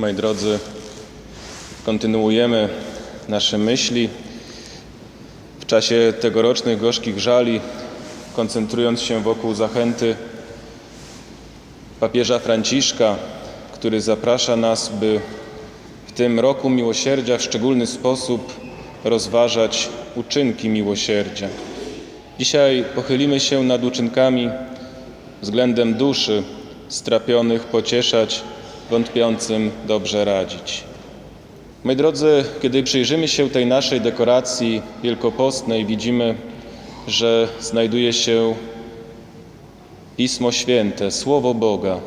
Moi drodzy, kontynuujemy nasze myśli w czasie tegorocznych gorzkich żali, koncentrując się wokół zachęty papieża Franciszka, który zaprasza nas, by w tym roku miłosierdzia w szczególny sposób rozważać uczynki miłosierdzia. Dzisiaj pochylimy się nad uczynkami względem duszy strapionych, pocieszać, wątpiącym dobrze radzić. Moi drodzy, kiedy przyjrzymy się tej naszej dekoracji wielkopostnej, widzimy, że znajduje się Pismo Święte, Słowo Boga.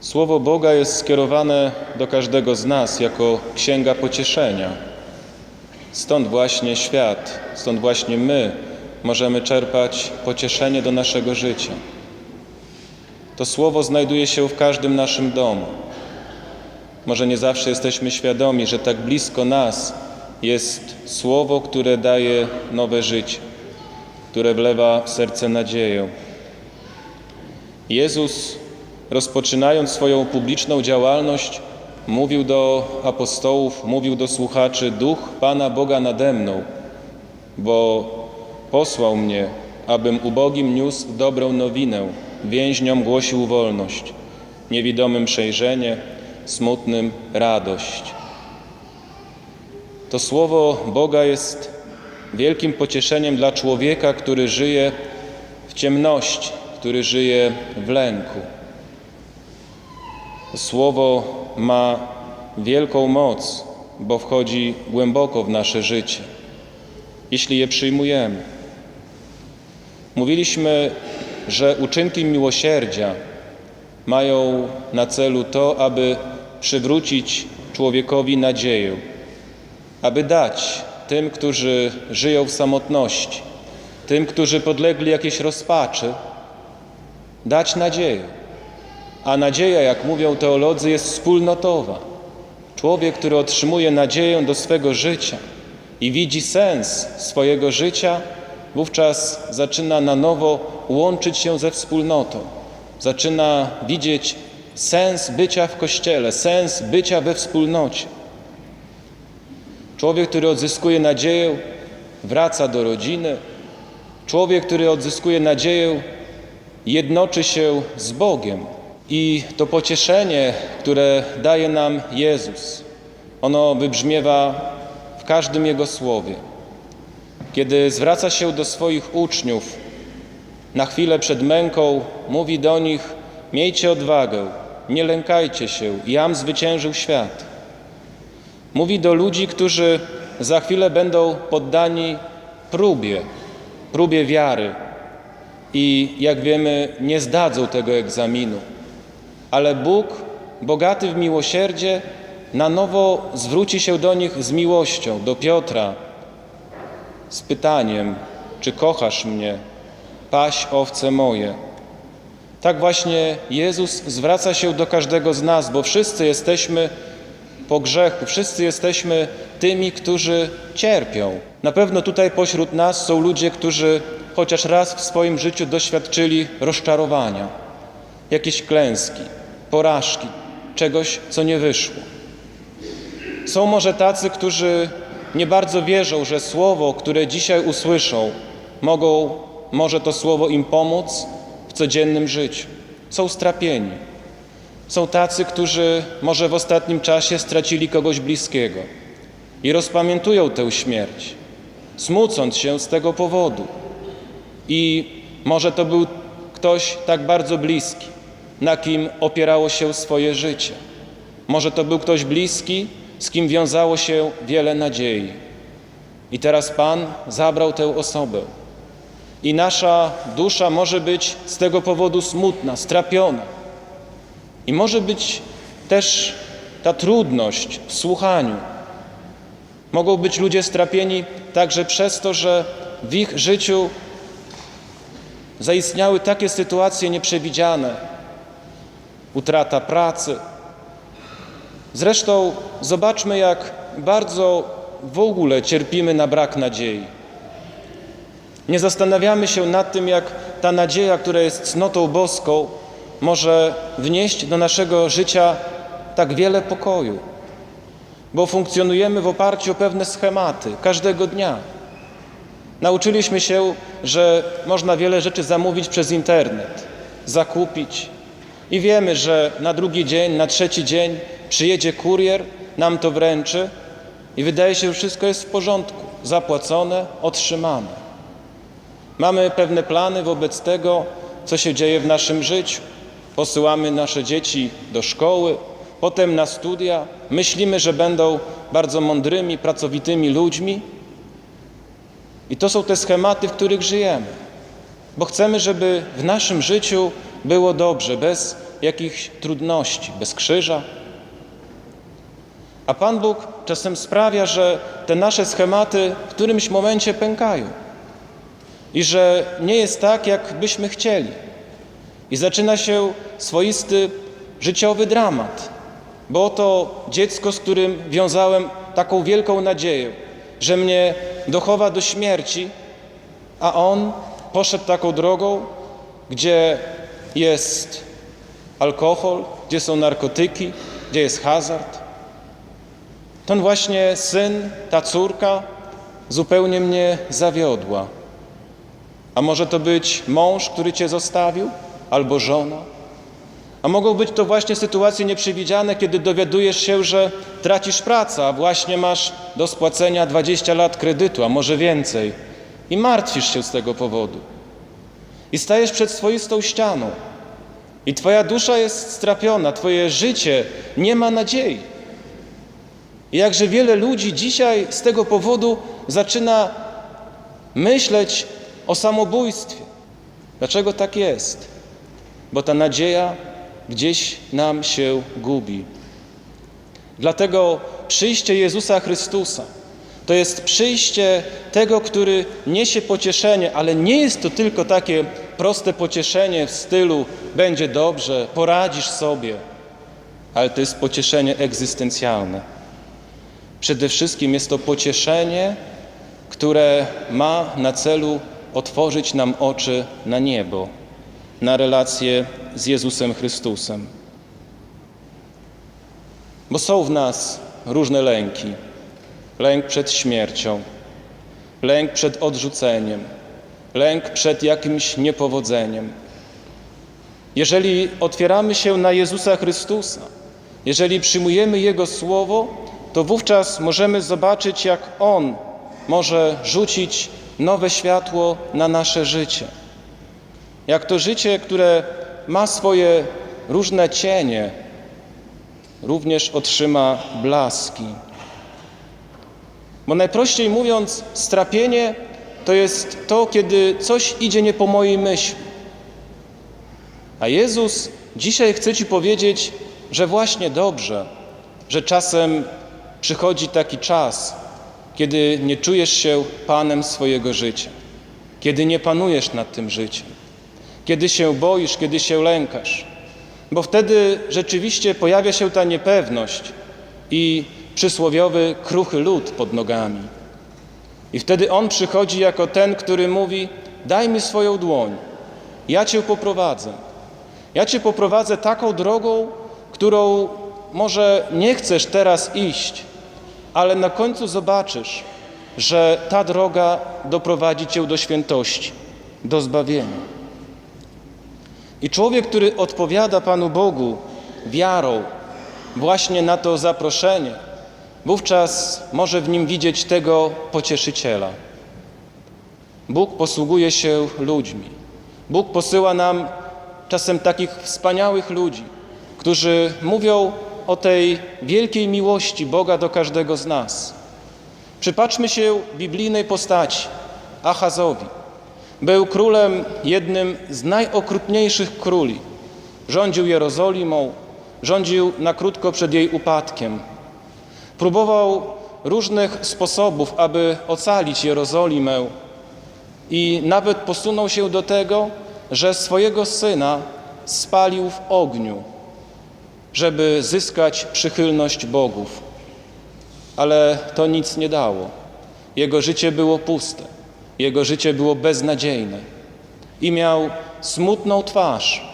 Słowo Boga jest skierowane do każdego z nas jako księga pocieszenia. Stąd właśnie świat, stąd właśnie my możemy czerpać pocieszenie do naszego życia. To słowo znajduje się w każdym naszym domu. Może nie zawsze jesteśmy świadomi, że tak blisko nas jest słowo, które daje nowe życie, które wlewa w serce nadzieję. Jezus, rozpoczynając swoją publiczną działalność, mówił do apostołów, mówił do słuchaczy: Duch Pana Boga nade mną, bo posłał mnie, abym ubogim niósł dobrą nowinę, więźniom głosił wolność, niewidomym przejrzenie, smutnym radość. To słowo Boga jest wielkim pocieszeniem dla człowieka, który żyje w ciemności, który żyje w lęku. Słowo ma wielką moc, bo wchodzi głęboko w nasze życie, jeśli je przyjmujemy. Mówiliśmy, że uczynki miłosierdzia mają na celu to, aby przywrócić człowiekowi nadzieję, aby dać tym, którzy żyją w samotności, tym, którzy podlegli jakiejś rozpaczy, dać nadzieję. A nadzieja, jak mówią teolodzy, jest wspólnotowa. Człowiek, który otrzymuje nadzieję do swego życia i widzi sens swojego życia, wówczas zaczyna na nowo łączyć się ze wspólnotą. Zaczyna widzieć sens bycia w kościele, sens bycia we wspólnocie. Człowiek, który odzyskuje nadzieję, wraca do rodziny. Człowiek, który odzyskuje nadzieję, jednoczy się z Bogiem. I to pocieszenie, które daje nam Jezus, ono wybrzmiewa w każdym Jego słowie. Kiedy zwraca się do swoich uczniów, na chwilę przed męką, mówi do nich: Miejcie odwagę, nie lękajcie się, jam zwyciężył świat. Mówi do ludzi, którzy za chwilę będą poddani próbie, próbie wiary i jak wiemy, nie zdadzą tego egzaminu. Ale Bóg, bogaty w miłosierdzie, na nowo zwróci się do nich z miłością, do Piotra, z pytaniem: Czy kochasz mnie? Paś owce moje. Tak właśnie Jezus zwraca się do każdego z nas, bo wszyscy jesteśmy po grzechu, wszyscy jesteśmy tymi, którzy cierpią. Na pewno tutaj pośród nas są ludzie, którzy chociaż raz w swoim życiu doświadczyli rozczarowania, jakiejś klęski, porażki, czegoś, co nie wyszło. Są może tacy, którzy nie bardzo wierzą, że słowo, które dzisiaj usłyszą, mogą, może to słowo im pomóc w codziennym życiu. Są strapieni. Są tacy, którzy może w ostatnim czasie stracili kogoś bliskiego i rozpamiętują tę śmierć, smucąc się z tego powodu. I może to był ktoś tak bardzo bliski, na kim opierało się swoje życie. Może to był ktoś bliski, z kim wiązało się wiele nadziei. I teraz Pan zabrał tę osobę. I nasza dusza może być z tego powodu smutna, strapiona. I może być też ta trudność w słuchaniu. Mogą być ludzie strapieni także przez to, że w ich życiu zaistniały takie sytuacje nieprzewidziane, utrata pracy. Zresztą zobaczmy, jak bardzo w ogóle cierpimy na brak nadziei. Nie zastanawiamy się nad tym, jak ta nadzieja, która jest cnotą boską, może wnieść do naszego życia tak wiele pokoju, bo funkcjonujemy w oparciu o pewne schematy każdego dnia. Nauczyliśmy się, że można wiele rzeczy zamówić przez internet, zakupić i wiemy, że na drugi dzień, na trzeci dzień przyjedzie kurier, nam to wręczy i wydaje się, że wszystko jest w porządku, zapłacone, otrzymane. Mamy pewne plany wobec tego, co się dzieje w naszym życiu. Posyłamy nasze dzieci do szkoły, potem na studia. Myślimy, że będą bardzo mądrymi, pracowitymi ludźmi. I to są te schematy, w których żyjemy. Bo chcemy, żeby w naszym życiu było dobrze, bez jakichś trudności, bez krzyża. A Pan Bóg czasem sprawia, że te nasze schematy w którymś momencie pękają i że nie jest tak, jak byśmy chcieli. I zaczyna się swoisty życiowy dramat, bo oto dziecko, z którym wiązałem taką wielką nadzieję, że mnie dochowa do śmierci, a on poszedł taką drogą, gdzie jest alkohol, gdzie są narkotyki, gdzie jest hazard. Ten właśnie syn, ta córka zupełnie mnie zawiodła. A może to być mąż, który cię zostawił, albo żona. A mogą być to właśnie sytuacje nieprzewidziane, kiedy dowiadujesz się, że tracisz pracę, a właśnie masz do spłacenia 20 lat kredytu, a może więcej. I martwisz się z tego powodu. I stajesz przed swoistą ścianą. I twoja dusza jest strapiona, twoje życie nie ma nadziei. Jakże wiele ludzi dzisiaj z tego powodu zaczyna myśleć o samobójstwie. Dlaczego tak jest? Bo ta nadzieja gdzieś nam się gubi. Dlatego przyjście Jezusa Chrystusa to jest przyjście tego, który niesie pocieszenie, ale nie jest to tylko takie proste pocieszenie w stylu będzie dobrze, poradzisz sobie, ale to jest pocieszenie egzystencjalne. Przede wszystkim jest to pocieszenie, które ma na celu otworzyć nam oczy na niebo, na relację z Jezusem Chrystusem. Bo są w nas różne lęki. Lęk przed śmiercią, lęk przed odrzuceniem, lęk przed jakimś niepowodzeniem. Jeżeli otwieramy się na Jezusa Chrystusa, jeżeli przyjmujemy Jego Słowo, to wówczas możemy zobaczyć, jak On może rzucić nowe światło na nasze życie. Jak to życie, które ma swoje różne cienie, również otrzyma blaski. Bo najprościej mówiąc, strapienie to jest to, kiedy coś idzie nie po mojej myśli. A Jezus dzisiaj chce Ci powiedzieć, że właśnie dobrze, że czasem przychodzi taki czas, kiedy nie czujesz się panem swojego życia, kiedy nie panujesz nad tym życiem, kiedy się boisz, kiedy się lękasz, bo wtedy rzeczywiście pojawia się ta niepewność i przysłowiowy kruchy lód pod nogami. I wtedy on przychodzi jako ten, który mówi: Daj mi swoją dłoń, ja cię poprowadzę. Ja cię poprowadzę taką drogą, którą może nie chcesz teraz iść, ale na końcu zobaczysz, że ta droga doprowadzi cię do świętości, do zbawienia. I człowiek, który odpowiada Panu Bogu wiarą właśnie na to zaproszenie, wówczas może w nim widzieć tego pocieszyciela. Bóg posługuje się ludźmi. Bóg posyła nam czasem takich wspaniałych ludzi, którzy mówią tej wielkiej miłości Boga do każdego z nas. Przypatrzmy się biblijnej postaci, Achazowi. Był królem jednym z najokrutniejszych króli. Rządził Jerozolimą, rządził na krótko przed jej upadkiem. Próbował różnych sposobów, aby ocalić Jerozolimę i nawet posunął się do tego, że swojego syna spalił w ogniu żeby zyskać przychylność bogów. Ale to nic nie dało. Jego życie było puste, jego życie było beznadziejne i miał smutną twarz.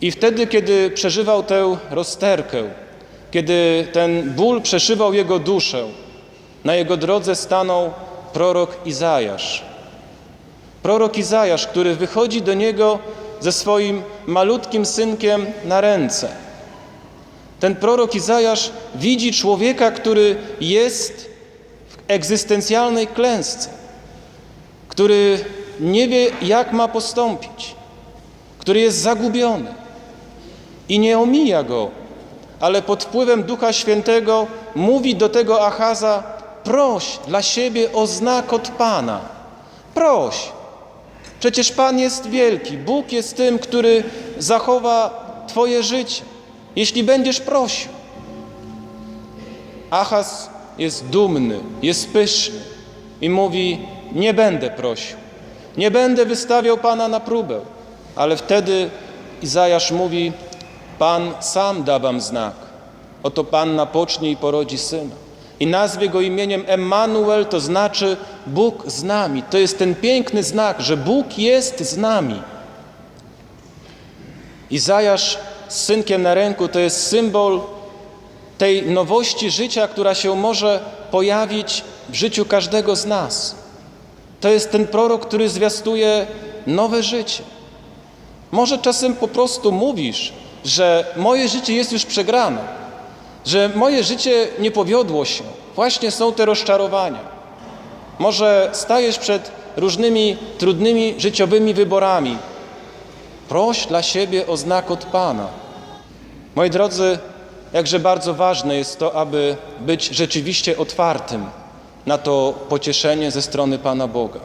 I wtedy, kiedy przeżywał tę rozterkę, kiedy ten ból przeszywał jego duszę, na jego drodze stanął prorok Izajasz. Prorok Izajasz, który wychodzi do niego ze swoim malutkim synkiem na ręce. Ten prorok Izajasz widzi człowieka, który jest w egzystencjalnej klęsce, który nie wie, jak ma postąpić, który jest zagubiony i nie omija go, ale pod wpływem Ducha Świętego mówi do tego Achaza: proś dla siebie o znak od Pana. Proś. Przecież Pan jest wielki, Bóg jest tym, który zachowa Twoje życie, jeśli będziesz prosił. Achaz jest dumny, jest pyszny i mówi: Nie będę prosił, nie będę wystawiał Pana na próbę. Ale wtedy Izajasz mówi: Pan sam da wam znak. Oto Panna pocznie i porodzi syna. I nazwie go imieniem Emmanuel, to znaczy Bóg z nami. To jest ten piękny znak, że Bóg jest z nami. Izajasz z synkiem na ręku to jest symbol tej nowości życia, która się może pojawić w życiu każdego z nas. To jest ten prorok, który zwiastuje nowe życie. Może czasem po prostu mówisz, że moje życie jest już przegrane, że moje życie nie powiodło się. Właśnie są te rozczarowania. Może stajesz przed różnymi trudnymi życiowymi wyborami. Proś dla siebie o znak od Pana. Moi drodzy, jakże bardzo ważne jest to, aby być rzeczywiście otwartym na to pocieszenie ze strony Pana Boga.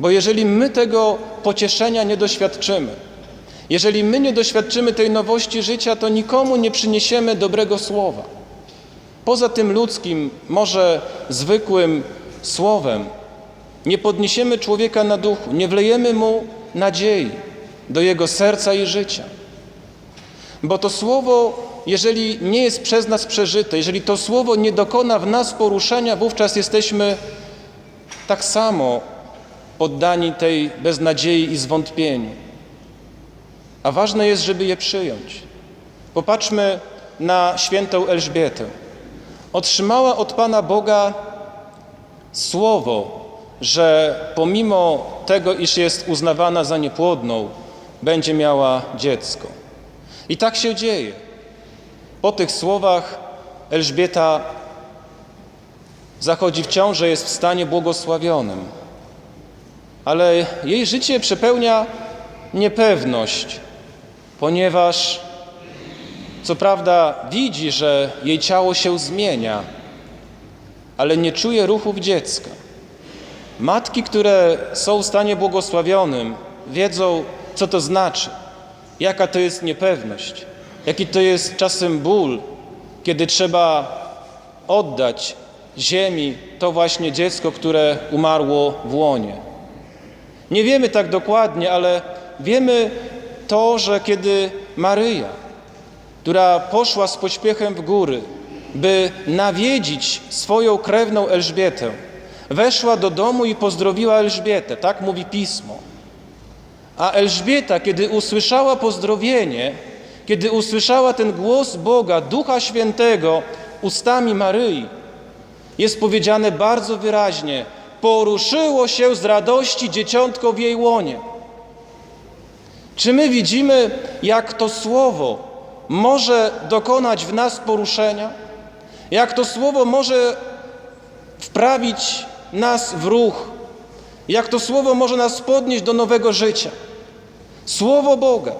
Bo jeżeli my tego pocieszenia nie doświadczymy, jeżeli my nie doświadczymy tej nowości życia, to nikomu nie przyniesiemy dobrego słowa. Poza tym ludzkim, może zwykłym słowem, nie podniesiemy człowieka na duchu, nie wlejemy mu nadziei do jego serca i życia. Bo to słowo, jeżeli nie jest przez nas przeżyte, jeżeli to słowo nie dokona w nas poruszenia, wówczas jesteśmy tak samo poddani tej beznadziei i zwątpieniu. A ważne jest, żeby je przyjąć. Popatrzmy na świętą Elżbietę. Otrzymała od Pana Boga słowo, że pomimo tego, iż jest uznawana za niepłodną, będzie miała dziecko. I tak się dzieje. Po tych słowach Elżbieta zachodzi w ciążę, jest w stanie błogosławionym. Ale jej życie przepełnia niepewność, ponieważ co prawda widzi, że jej ciało się zmienia, ale nie czuje ruchów dziecka. Matki, które są w stanie błogosławionym, wiedzą, co to znaczy, jaka to jest niepewność, jaki to jest czasem ból, kiedy trzeba oddać ziemi to właśnie dziecko, które umarło w łonie. Nie wiemy tak dokładnie, ale wiemy to, że kiedy Maryja, która poszła z pośpiechem w góry, by nawiedzić swoją krewną Elżbietę, weszła do domu i pozdrowiła Elżbietę, tak mówi pismo. A Elżbieta, kiedy usłyszała pozdrowienie, kiedy usłyszała ten głos Boga, Ducha Świętego ustami Maryi, jest powiedziane bardzo wyraźnie: poruszyło się z radości dzieciątko w jej łonie. Czy my widzimy, jak to słowo może dokonać w nas poruszenia? Jak to słowo może wprawić nas w ruch? Jak to słowo może nas podnieść do nowego życia? Słowo Boga.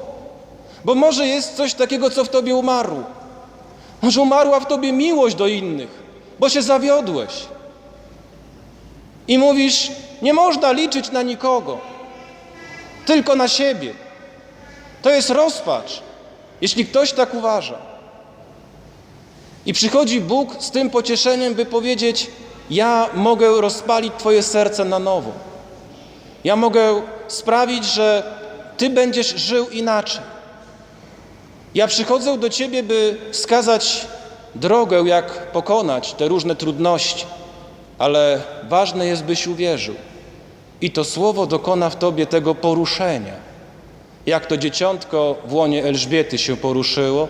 Bo może jest coś takiego, co w tobie umarło. Może umarła w tobie miłość do innych, bo się zawiodłeś. I mówisz, nie można liczyć na nikogo, tylko na siebie. To jest rozpacz, jeśli ktoś tak uważa. I przychodzi Bóg z tym pocieszeniem, by powiedzieć: Ja mogę rozpalić Twoje serce na nowo. Ja mogę sprawić, że Ty będziesz żył inaczej. Ja przychodzę do Ciebie, by wskazać drogę, jak pokonać te różne trudności, ale ważne jest, byś uwierzył. I to słowo dokona w Tobie tego poruszenia Jak to dzieciątko w łonie Elżbiety się poruszyło,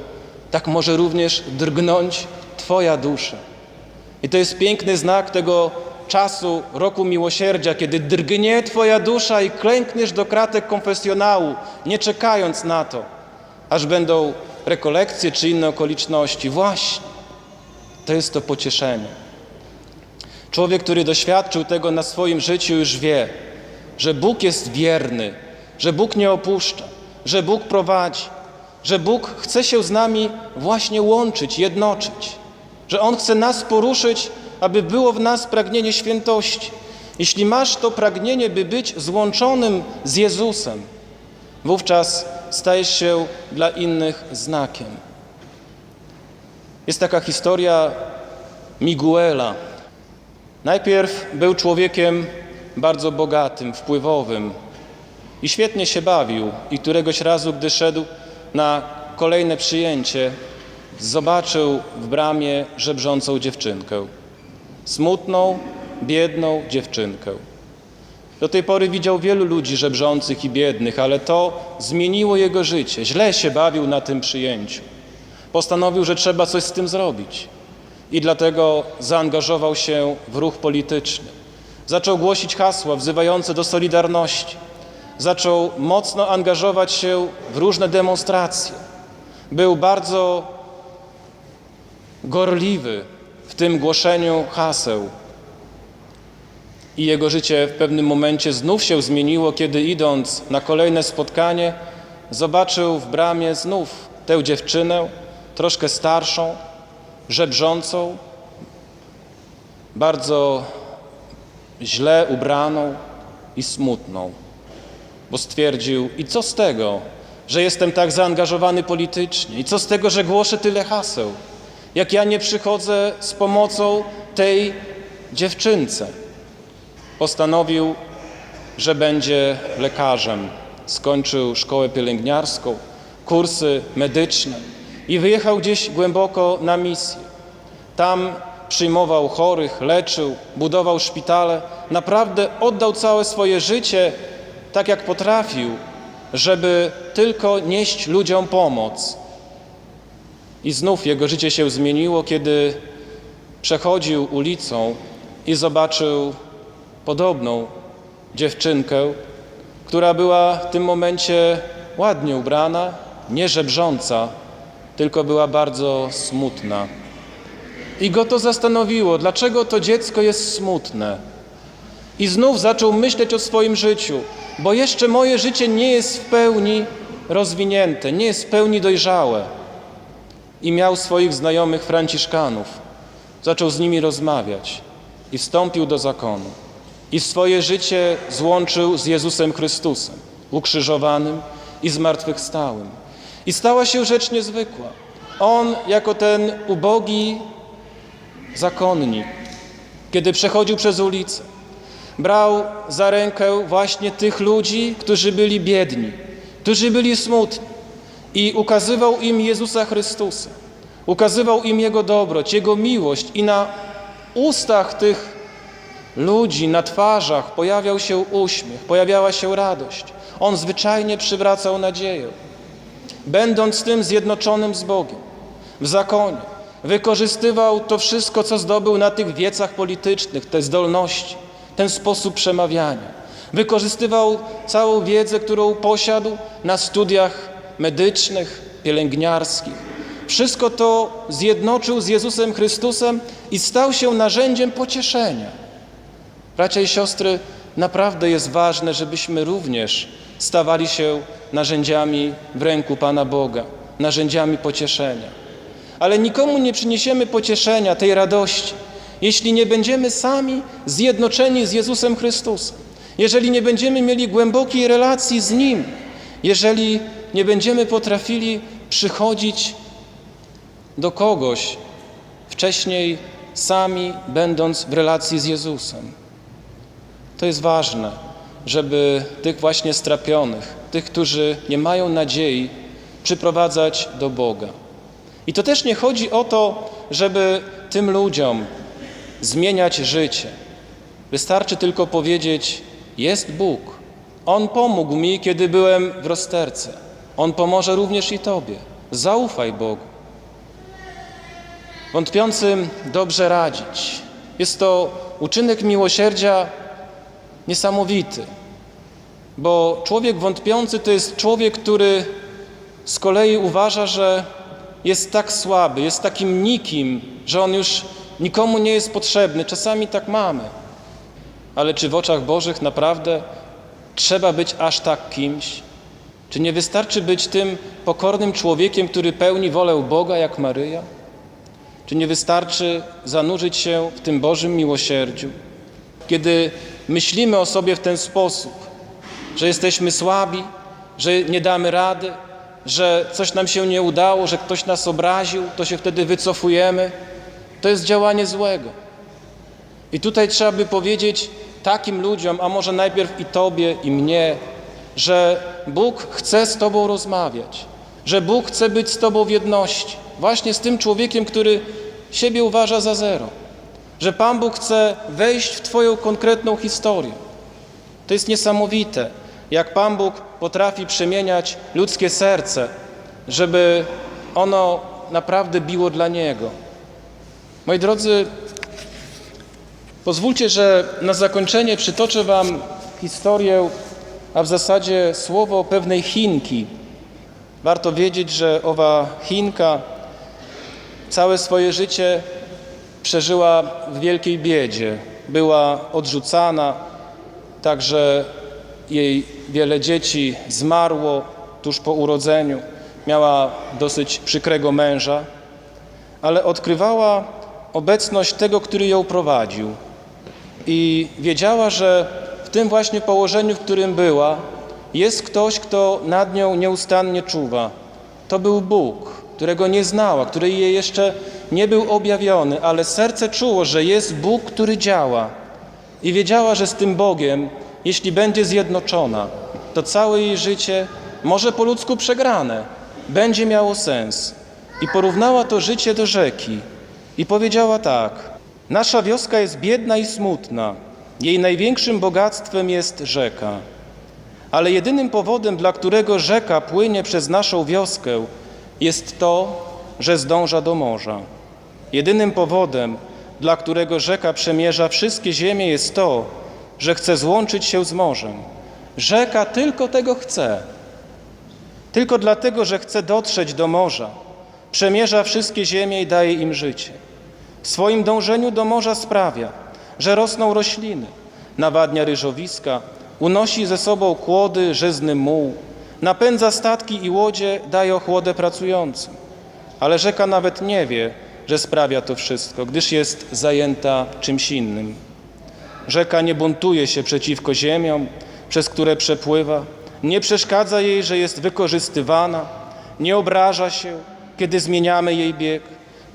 tak może również drgnąć Twoja dusza. I to jest piękny znak tego czasu roku miłosierdzia, kiedy drgnie Twoja dusza i klękniesz do kratek konfesjonału, nie czekając na to, aż będą rekolekcje czy inne okoliczności. Właśnie, to jest to pocieszenie. Człowiek, który doświadczył tego na swoim życiu, już wie, że Bóg jest wierny, że Bóg nie opuszcza, że Bóg prowadzi, że Bóg chce się z nami właśnie łączyć, jednoczyć, że On chce nas poruszyć, aby było w nas pragnienie świętości. Jeśli masz to pragnienie, by być złączonym z Jezusem, wówczas stajesz się dla innych znakiem. Jest taka historia Miguela. Najpierw był człowiekiem bardzo bogatym, wpływowym i świetnie się bawił. I któregoś razu, gdy szedł na kolejne przyjęcie, zobaczył w bramie żebrzącą dziewczynkę. Smutną, biedną dziewczynkę. Do tej pory widział wielu ludzi żebrzących i biednych, ale to zmieniło jego życie. Źle się bawił na tym przyjęciu. Postanowił, że trzeba coś z tym zrobić. I dlatego zaangażował się w ruch polityczny. Zaczął głosić hasła wzywające do solidarności. Zaczął mocno angażować się w różne demonstracje. Był bardzo gorliwy w tym głoszeniu haseł. I jego życie w pewnym momencie znów się zmieniło, kiedy idąc na kolejne spotkanie, zobaczył w bramie znów tę dziewczynę, troszkę starszą, żebrzącą, bardzo źle ubraną i smutną, bo stwierdził: I co z tego, że jestem tak zaangażowany politycznie? I co z tego, że głoszę tyle haseł? Jak ja nie przychodzę z pomocą tej dziewczynce? Postanowił, że będzie lekarzem. Skończył szkołę pielęgniarską, kursy medyczne i wyjechał gdzieś głęboko na misję. Tam przyjmował chorych, leczył, budował szpitale. Naprawdę oddał całe swoje życie, tak jak potrafił, żeby tylko nieść ludziom pomoc. I znów jego życie się zmieniło, kiedy przechodził ulicą i zobaczył podobną dziewczynkę, która była w tym momencie ładnie ubrana, nie żebrząca, tylko była bardzo smutna. I go to zastanowiło, dlaczego to dziecko jest smutne. I znów zaczął myśleć o swoim życiu, bo jeszcze moje życie nie jest w pełni rozwinięte, nie jest w pełni dojrzałe. I miał swoich znajomych Franciszkanów. Zaczął z nimi rozmawiać i wstąpił do zakonu. I swoje życie złączył z Jezusem Chrystusem, ukrzyżowanym i zmartwychwstałym. I stała się rzecz niezwykła. On, jako ten ubogi zakonnik, kiedy przechodził przez ulicę, brał za rękę właśnie tych ludzi, którzy byli biedni, którzy byli smutni i ukazywał im Jezusa Chrystusa. Ukazywał im Jego dobroć, Jego miłość i na ustach tych ludzi, na twarzach pojawiał się uśmiech, pojawiała się radość. On zwyczajnie przywracał nadzieję. Będąc tym zjednoczonym z Bogiem, w zakonie, wykorzystywał to wszystko, co zdobył na tych wiecach politycznych, te zdolności, ten sposób przemawiania. Wykorzystywał całą wiedzę, którą posiadł na studiach medycznych, pielęgniarskich. Wszystko to zjednoczył z Jezusem Chrystusem i stał się narzędziem pocieszenia. Bracia i siostry, naprawdę jest ważne, żebyśmy również stawali się narzędziami w ręku Pana Boga, narzędziami pocieszenia. Ale nikomu nie przyniesiemy pocieszenia, tej radości, jeśli nie będziemy sami zjednoczeni z Jezusem Chrystusem, jeżeli nie będziemy mieli głębokiej relacji z Nim, jeżeli nie będziemy potrafili przychodzić do kogoś wcześniej sami będąc w relacji z Jezusem. To jest ważne, żeby tych właśnie strapionych, tych, którzy nie mają nadziei, przyprowadzać do Boga. I to też nie chodzi o to, żeby tym ludziom zmieniać życie. Wystarczy tylko powiedzieć: Jest Bóg, On pomógł mi, kiedy byłem w rozterce. On pomoże również i Tobie. Zaufaj Bogu. Wątpiącym dobrze radzić. Jest to uczynek miłosierdzia niesamowity, bo człowiek wątpiący to jest człowiek, który z kolei uważa, że jest tak słaby, jest takim nikim, że on już nikomu nie jest potrzebny. Czasami tak mamy. Ale czy w oczach Bożych naprawdę trzeba być aż tak kimś? Czy nie wystarczy być tym pokornym człowiekiem, który pełni wolę Boga jak Maryja? Czy nie wystarczy zanurzyć się w tym Bożym miłosierdziu? Kiedy myślimy o sobie w ten sposób, że jesteśmy słabi, że nie damy rady, że coś nam się nie udało, że ktoś nas obraził, to się wtedy wycofujemy, to jest działanie złego. I tutaj trzeba by powiedzieć takim ludziom, a może najpierw i Tobie, i mnie, że Bóg chce z Tobą rozmawiać, że Bóg chce być z Tobą w jedności, właśnie z tym człowiekiem, który siebie uważa za zero, że Pan Bóg chce wejść w Twoją konkretną historię. To jest niesamowite, jak Pan Bóg potrafi przemieniać ludzkie serce, żeby ono naprawdę biło dla Niego. Moi drodzy, pozwólcie, że na zakończenie przytoczę Wam historię, a w zasadzie słowo pewnej Chinki. Warto wiedzieć, że owa Chinka całe swoje życie przeżyła w wielkiej biedzie. Była odrzucana, także jej wiele dzieci zmarło tuż po urodzeniu. Miała dosyć przykrego męża, ale odkrywała obecność tego, który ją prowadził. I wiedziała, że w tym właśnie położeniu, w którym była, jest ktoś, kto nad nią nieustannie czuwa. To był Bóg, którego nie znała, który jej jeszcze nie był objawiony, ale serce czuło, że jest Bóg, który działa. I wiedziała, że z tym Bogiem, jeśli będzie zjednoczona, to całe jej życie, może po ludzku przegrane, będzie miało sens. I porównała to życie do rzeki. I powiedziała tak: Nasza wioska jest biedna i smutna. Jej największym bogactwem jest rzeka. Ale jedynym powodem, dla którego rzeka płynie przez naszą wioskę, jest to, że zdąża do morza. Jedynym powodem, dla którego rzeka przemierza wszystkie ziemie, jest to, że chce złączyć się z morzem. Rzeka tylko tego chce. Tylko dlatego, że chce dotrzeć do morza, przemierza wszystkie ziemie i daje im życie. W swoim dążeniu do morza sprawia, że rosną rośliny, nawadnia ryżowiska, unosi ze sobą kłody, żyzny muł, napędza statki i łodzie, daje ochłodę pracującym. Ale rzeka nawet nie wie, że sprawia to wszystko, gdyż jest zajęta czymś innym. Rzeka nie buntuje się przeciwko ziemiom, przez które przepływa, nie przeszkadza jej, że jest wykorzystywana, nie obraża się, kiedy zmieniamy jej bieg,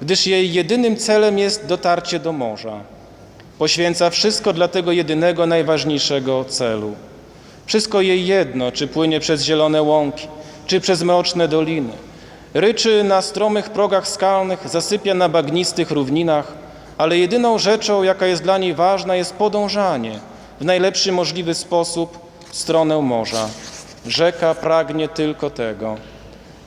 gdyż jej jedynym celem jest dotarcie do morza. Poświęca wszystko dla tego jedynego, najważniejszego celu. Wszystko jej jedno, czy płynie przez zielone łąki, czy przez mroczne doliny. Ryczy na stromych progach skalnych, zasypia na bagnistych równinach, ale jedyną rzeczą, jaka jest dla niej ważna, jest podążanie w najlepszy możliwy sposób w stronę morza. Rzeka pragnie tylko tego.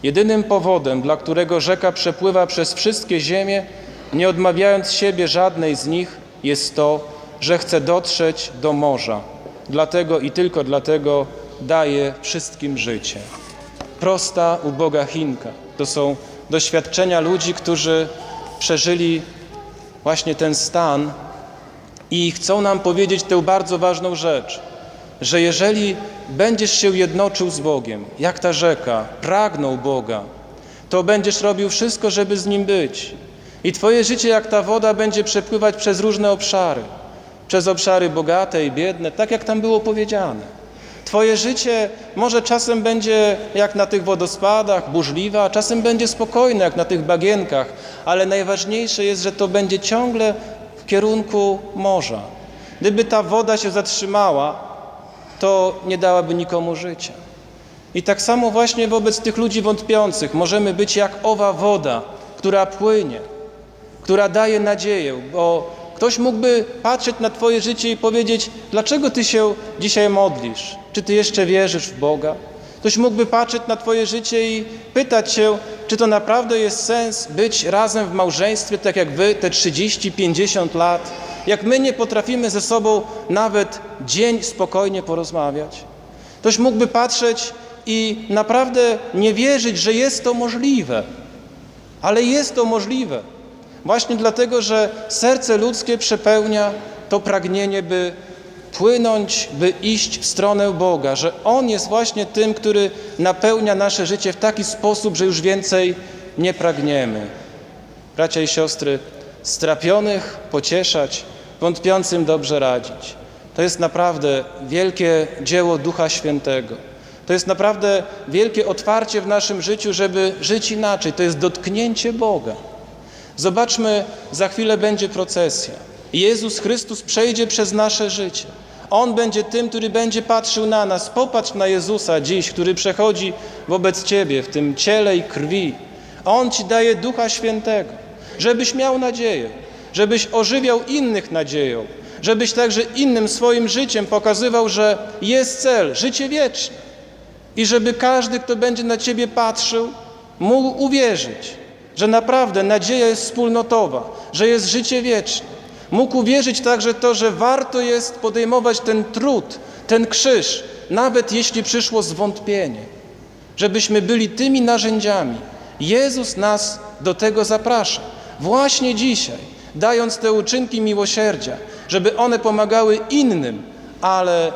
Jedynym powodem, dla którego rzeka przepływa przez wszystkie ziemie, nie odmawiając siebie żadnej z nich, jest to, że chce dotrzeć do morza. Dlatego i tylko dlatego daje wszystkim życie. Prosta, uboga Chinka. To są doświadczenia ludzi, którzy przeżyli właśnie ten stan i chcą nam powiedzieć tę bardzo ważną rzecz, że jeżeli będziesz się jednoczył z Bogiem, jak ta rzeka, pragnął Boga, to będziesz robił wszystko, żeby z Nim być. I Twoje życie, jak ta woda, będzie przepływać przez różne obszary. Przez obszary bogate i biedne, tak jak tam było powiedziane. Twoje życie może czasem będzie jak na tych wodospadach, burzliwe, a czasem będzie spokojne, jak na tych bagienkach, ale najważniejsze jest, że to będzie ciągle w kierunku morza. Gdyby ta woda się zatrzymała, to nie dałaby nikomu życia. I tak samo właśnie wobec tych ludzi wątpiących możemy być jak owa woda, która płynie, która daje nadzieję, bo ktoś mógłby patrzeć na Twoje życie i powiedzieć: Dlaczego Ty się dzisiaj modlisz? czy Ty jeszcze wierzysz w Boga? Ktoś mógłby patrzeć na Twoje życie i pytać się, czy to naprawdę jest sens być razem w małżeństwie, tak jak Wy, te 30-50 lat, jak my nie potrafimy ze sobą nawet dzień spokojnie porozmawiać. Ktoś mógłby patrzeć i naprawdę nie wierzyć, że jest to możliwe, ale jest to możliwe. Właśnie dlatego, że serce ludzkie przepełnia to pragnienie, by płynąć, by iść w stronę Boga, że On jest właśnie tym, który napełnia nasze życie w taki sposób, że już więcej nie pragniemy. Bracia i siostry, strapionych pocieszać, wątpiącym dobrze radzić. To jest naprawdę wielkie dzieło Ducha Świętego. To jest naprawdę wielkie otwarcie w naszym życiu, żeby żyć inaczej. To jest dotknięcie Boga. Zobaczmy, za chwilę będzie procesja. Jezus Chrystus przejdzie przez nasze życie. On będzie tym, który będzie patrzył na nas. Popatrz na Jezusa dziś, który przechodzi wobec Ciebie w tym ciele i krwi. On Ci daje Ducha Świętego, żebyś miał nadzieję, żebyś ożywiał innych nadzieją, żebyś także innym swoim życiem pokazywał, że jest cel, życie wieczne. I żeby każdy, kto będzie na Ciebie patrzył, mógł uwierzyć, że naprawdę nadzieja jest wspólnotowa, że jest życie wieczne. Mógł uwierzyć także to, że warto jest podejmować ten trud, ten krzyż, nawet jeśli przyszło zwątpienie, żebyśmy byli tymi narzędziami. Jezus nas do tego zaprasza. Właśnie dzisiaj, dając te uczynki miłosierdzia, żeby one pomagały innym, ale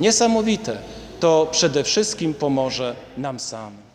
niesamowite, to przede wszystkim pomoże nam samym.